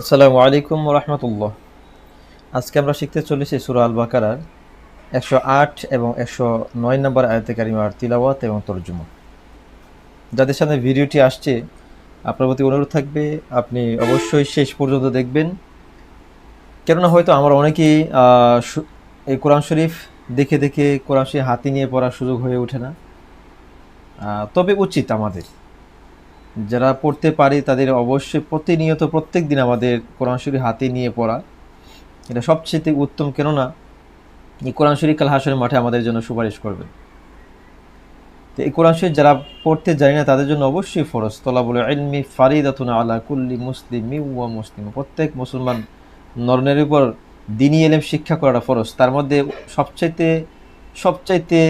আসসালামু আলাইকুম রহমতুল্লাহ। আজকে আমরা শিখতে চলেছি সুরা আল বাকারার একশো আট এবং একশো নয় নম্বর আয়তে কারিমার তিলাওয়াত এবং তর্জমা। যাদের সামনে ভিডিওটি আসছে, আপনার প্রতি অনুরোধ থাকবে, আপনি অবশ্যই শেষ পর্যন্ত দেখবেন। কেননা হয়তো আমরা অনেকেই এই কোরআন শরীফ দেখে দেখে কোরআন শরীফ হাতি নিয়ে পড়ার সুযোগ হয়ে ওঠে না। তবে উচিত আমাদের যারা পড়তে পারে তাদের অবশ্যই প্রতিনিয়ত প্রত্যেক দিন আমাদের কোরআন শরীফ হাতে নিয়ে পড়া। এটা সবচেয়ে উত্তম, কেননা এই কোরআন শরীফ কাল হাসরের মাঠে আমাদের জন্য সুপারিশ করবে। তো এই কোরআন শরীফ যারা পড়তে জানে না, তাদের জন্য অবশ্যই ফরজ। তলাবুল ইলমি ফারিদাতুন আলা কুল্লি মুসলিম ওয়া মুসলিম প্রত্যেক মুসলমান নরনের উপর দিনী এলেম শিক্ষা করাটা ফরজ। তার মধ্যে সবচাইতে সবচাইতে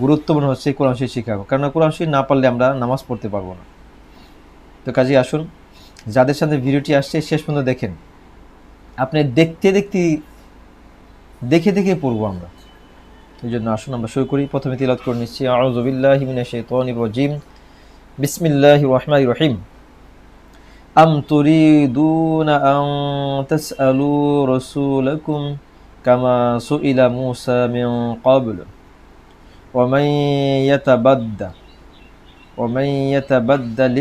গুরুত্বপূর্ণ হচ্ছে কোরআন শরীফ শিক্ষা। কারণ কোরআন শরীফ না পারলে আমরা নামাজ পড়তে পারব না। তো কাজে আসুন যাদের সাথে ভিডিওটি আসছে শেষ পর্যন্ত দেখেন আপনি দেখতে দেখতে দেখে দেখে পড়বো আমরা এই জন্য আসুন আমরা শুরু করি প্রথমে তিলাত করে নিচ্ছি আউযুবিল্লাহি মিনাশ শাইতানির রাজিম বিসমিল্লাহির রহমানির রহিম আম তুরিদুনা আন তাসআলু রাসূলাকুম কামা সুইলা মূসা মিন ক্বাবল ومن يتبدل ومن يتبدل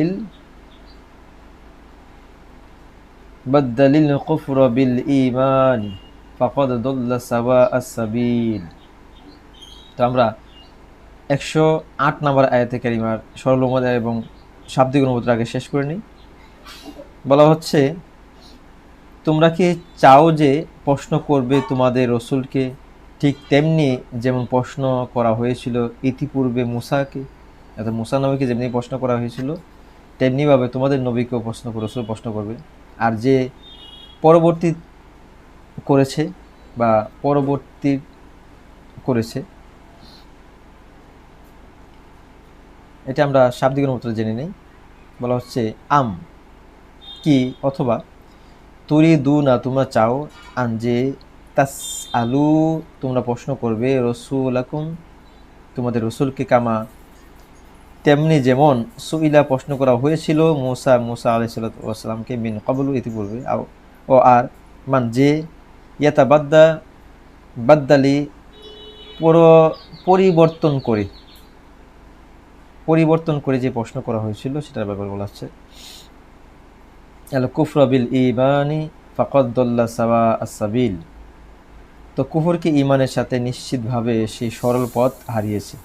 بدل الكفر بالإيمان فقد ضل سواء السبيل তো আমরা একশো আট নম্বর আয়াতে কারিমার সরল অনুবাদ এবং শাব্দিক অনুবাদ আগে শেষ করে নিই বলা হচ্ছে তোমরা কি চাও যে প্রশ্ন করবে তোমাদের রসুলকে ঠিক তেমনি যেমন প্রশ্ন করা হয়েছিল ইতিপূর্বে মুসাকে অর্থাৎ মুসা নবীকে যেমনি প্রশ্ন করা হয়েছিল তেমনিভাবে তোমাদের নবীকেও প্রশ্ন করে রসুল প্রশ্ন করবে আর যে পরবর্তী করেছে বা পরবর্তী করেছে, এটা আমরা শাব্দিক মতো জেনে নেই। বলা হচ্ছে আম, কি অথবা তুরি দু না তোমরা চাও আন যে তাস আলু তোমরা প্রশ্ন করবে রসুল আকুম তোমাদের রসুলকে কামা তেমনি যেমন সুইলা প্রশ্ন করা হয়েছিল, মুসা মুসা আলাইসাল্লামকে মিন কবলু ইতিপূর্বে ও আর, মান যে ইয়াতা বাদ্দা বাদ্দালি পুর, পরিবর্তন করে পরিবর্তন করে যে প্রশ্ন করা হয়েছিল সেটার ব্যাপারে বলা হচ্ছে। আল কুফরবিল ইমানি ফাকদ্দল্লা সাবা আসাবিল তো কুফরকে ইমানের সাথে নিশ্চিতভাবে সেই সরল পথ হারিয়েছে।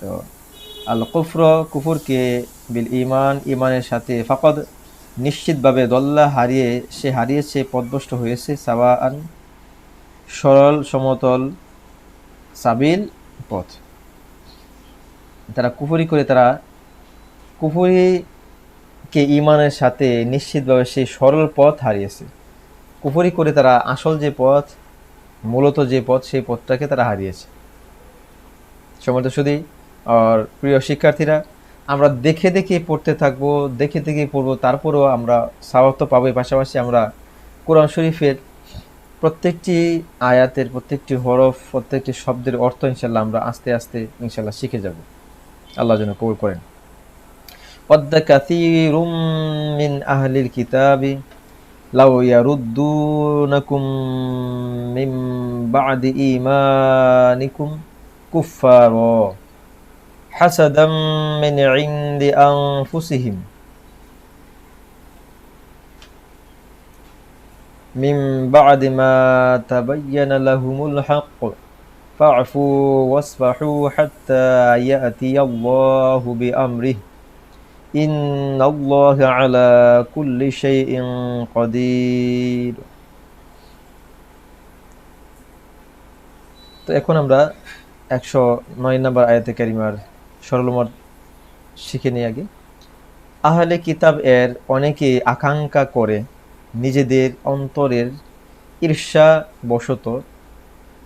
তো আল কুফর কুফুরকে বিল ইমান ইমানের সাথে ফাকদ নিশ্চিতভাবে দল্লা হারিয়ে, সে হারিয়েছে পদভষ্ট হয়েছে সাওয়া আন সরল, সমতল, সাবিল পথ। তারা কুফুরি করে, তারা কুফুরিকে ইমানের সাথে নিশ্চিতভাবে সেই সরল পথ হারিয়েছে। কুফুরি করে, তারা আসল যে পথ, মূলত যে পথ, সেই পথটাকে তারা হারিয়েছে। সময় শুধু আর প্রিয় শিক্ষার্থীরা আমরা দেখে দেখে পড়তে থাকবো দেখে দেখে পড়বো তারপরেও আমরা সামর্থ্য পাবো এর পাশাপাশি আমরা কোরআন শরীফের প্রত্যেকটি আয়াতের প্রত্যেকটি হরফ প্রত্যেকটি শব্দের অর্থ ইনশাল্লাহ আমরা আস্তে আস্তে ইনশাল্লাহ শিখে যাব আল্লাহ যেন কবুল করেন ود كثير من أهل الكتاب لو يردونكم من بعد إيمانكم كفارا حسدا من عند أنفسهم من بعد ما تبين لهم الحق فاعفوا واصفحوا حتى يأتي الله بأمره إن الله على كل شيء قدير তো এখন আমরা একশো নয় নম্বর আয়াতে কারিমার সরলমত শিখে নিই আগে। আহলে কিতাব এর অনেকে আকাঙ্ক্ষা করে নিজেদের অন্তরের ঈর্ষা বশত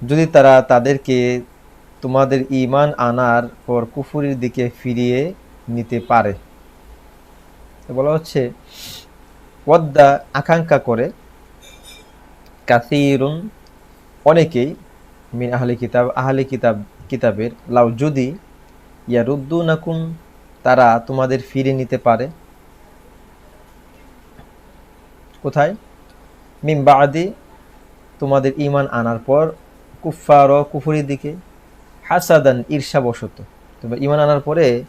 যদি তারা তাদেরকে তোমাদের ঈমান আনার পর কুফুরির দিকে ফিরিয়ে নিতে পারে। বলা হচ্ছে, ওয়াদ্দা আকাঙ্ক্ষা করে কাসিরুন অনেকেই মিন আহলে কিতাব আহলে কিতাব, কিতাবের, লাউ যদি ইয়ারুদ্দুনাকুম, তারা তোমাদের ফিরে নিতে পারে। কোথায়? মিম বাদি, তোমাদের ইমান আনার পর কুফার কুফুরির দিকে। হাসাদান, ঈর্ষাবশত। তোমরা ইমান আনার পরে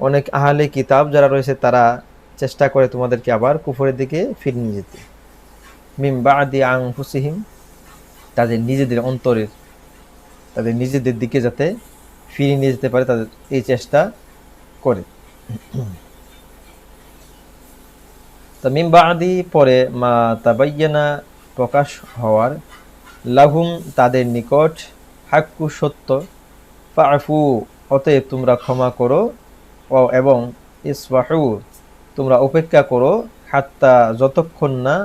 অনেক আহলে কিতাব যারা রয়েছে, তারা চেষ্টা করে তোমাদেরকে আবার কুফরের দিকে ফিরে নিয়ে যেতে। মিম বাদি আং হুসিহিম তাদের নিজেদের অন্তরের, তাদের নিজেদের দিকে যাতে ফিরিয়ে নিয়ে যেতে পারে তাদের এই চেষ্টা করে। তা মিম বাদি পরে মা তাবাইয়ানা প্রকাশ হওয়ার লাহুম তাদের নিকট, হাক্কু সত্য ফাফু অতএব তোমরা ক্ষমা করো ও এবং ইসবাহু, তোমরা উপেক্ষা করো, হাত্তা যতক্ষণ না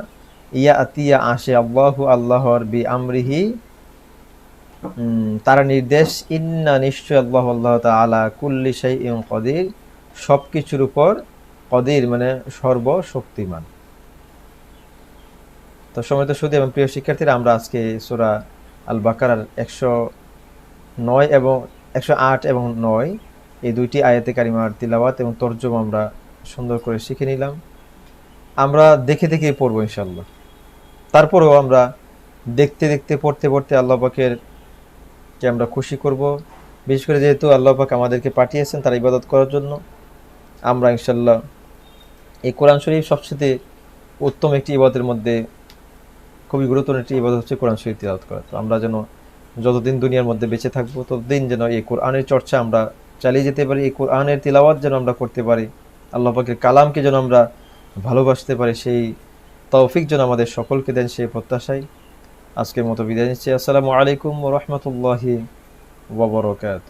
ইয়া আতিয়া আসে আল্লাহু আল্লাহর বি আমরিহি তার নির্দেশ, ইন্না নিশ্চয় আল্লাহ আল্লাহ তালা কুল্লি শাই ইং কদির। সব কিছুর উপর কদির মানে সর্বশক্তিমান। তো সময় তো শুধু এবং প্রিয় শিক্ষার্থীরা, আমরা আজকে সুরা আল বাকারার একশো নয় এবং একশো আট এবং নয়, এই দুইটি আয়াতে কারিমার তিলাওয়াত এবং তর্জমা আমরা সুন্দর করে শিখে নিলাম। আমরা দেখে দেখে পড়ব ইনশাল্লাহ তারপরেও আমরা দেখতে দেখতে, পড়তে পড়তে আল্লাহ পাকের কে আমরা খুশি করব। বিশেষ করে যেহেতু আল্লাহ পাক আমাদেরকে পাঠিয়েছেন তার ইবাদত করার জন্য, আমরা ইনশাল্লাহ এই কোরআন শরীফ সবচেয়ে উত্তম একটি ইবাদতের মধ্যে, খুবই গুরুত্বপূর্ণ একটি ইবাদত হচ্ছে কোরআন শরীফ তিলাওয়াত করা। তো আমরা যেন যতদিন দুনিয়ার মধ্যে বেঁচে থাকব, ততদিন যেন এই কোরআনের চর্চা আমরা চালিয়ে যেতে পারি, এই কোরআনের তিলাওয়াত যেন আমরা করতে পারি, আল্লাহ পাকের কালামকে যেন আমরা ভালোবাসতে পারি, সেই তৌফিক যেন আমাদের সকলকে দেন সেই প্রত্যাশায়। আজকের মতো বিদায় নিচ্ছি। আসসালামু আলাইকুম রহমতুল্লাহি ওবরকাত